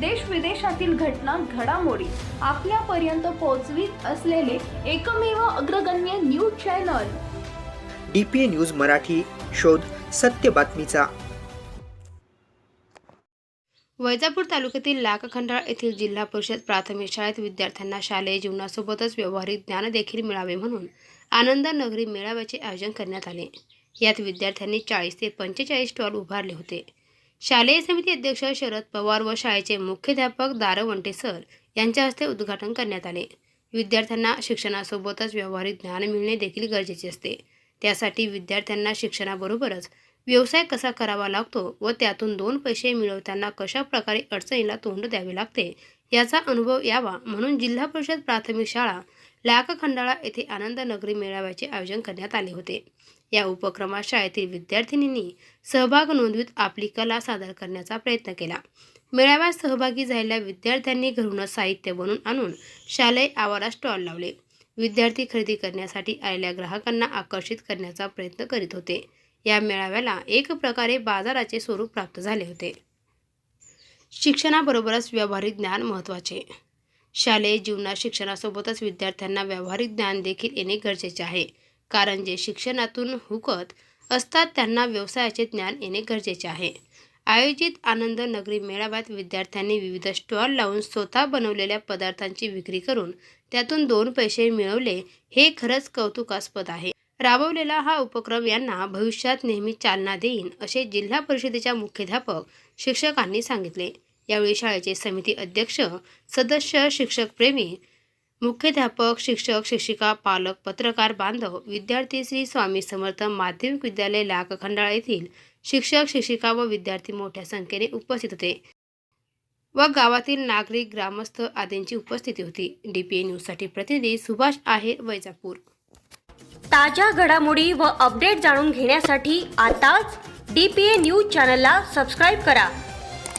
देश विदेशातील घटना घडामोडी आपल्यापर्यंत पोहोचवीत असलेले एकमेव अग्रगण्य news channel. D P A news Marathi शोध सत्य बातमीचा. वैजापूर तालुक्यातील लाखखंडाळ येथील जिल्हा परिषद प्राथमिक शाळेत विद्यार्थ्यांना शालेय जीवनासोबतच व्यावहारिक ज्ञान देखील मिळावे म्हणून आनंद नगरी मेळाव्याचे आयोजन करण्यात आले. यात विद्यार्थ्यांनी चाळीस ते पंचेचाळीस स्टॉल उभारले होते. शालेय समिती अध्यक्ष शरद पवार व शाळेचे मुख्याध्यापक दारवंटे सर यांच्या हस्ते उद्घाटन करण्यात आले. विद्यार्थ्यांना शिक्षणासोबतच व्यावहारिक ज्ञान मिळणे देखील गरजेचे असते. त्यासाठी विद्यार्थ्यांना शिक्षणाबरोबरच व्यवसाय कसा करावा लागतो व त्यातून दोन पैसे मिळवताना कशा प्रकारे अडचणीला तोंड द्यावे लागते याचा अनुभव यावा म्हणून जिल्हा परिषद प्राथमिक शाळा लाखखंडाळा येथे आनंद नगरी मेळाव्याचे आयोजन करण्यात आले होते. या उपक्रमात शाळेतील विद्यार्थिनींनी सहभाग नोंदवीत आपली कला सादर करण्याचा प्रयत्न केला. मेळाव्यात सहभागी झालेल्या विद्यार्थ्यांनी घरूनच साहित्य बनवून आणून शालेय आवारात स्टॉल लावले. विद्यार्थी खरेदी करण्यासाठी आलेल्या ग्राहकांना आकर्षित करण्याचा प्रयत्न करीत होते. या मेळाव्याला एक प्रकारे बाजाराचे स्वरूप प्राप्त झाले होते. शिक्षणाबरोबरच व्यावहारिक ज्ञान महत्त्वाचे. शालेय जीवनात शिक्षणासोबतच विद्यार्थ्यांना व्यावहारिक ज्ञान देखील येणे गरजेचे आहे. कारण जे शिक्षणातून हुकत असतात त्यांना व्यवसायाचे ज्ञान येणे गरजेचे आहे. आयोजित आनंद नगरी मेळाव्यात विद्यार्थ्यांनी विविध स्टॉल लावून स्वतः बनवलेल्या पदार्थांची विक्री करून त्यातून दोन पैसे मिळवले हे खरंच कौतुकास्पद आहे. राबवलेला हा उपक्रम यांना भविष्यात नेहमी चालना देईन असे जिल्हा परिषदेच्या मुख्याध्यापक शिक्षकांनी सांगितले. यावेळी शाळेचे समिती अध्यक्ष सदस्य शिक्षक प्रेमी मुख्याध्यापक शिक्षक शिक्षिका पालक पत्रकार बांधव विद्यार्थी श्री स्वामी समर्थ माध्यमिक विद्यालय लाखखंडाळा येथील शिक्षक शिक्षिका व विद्यार्थी मोठ्या संख्येने उपस्थित होते व गावातील नागरिक ग्रामस्थ आदींची उपस्थिती होती. डीपीए न्यूजसाठी प्रतिनिधी सुभाष आहेर वैजापूर. ताज्या घडामोडी व अपडेट जाणून घेण्यासाठी आताच डी पी ए न्यूज चॅनलला सबस्क्राईब करा.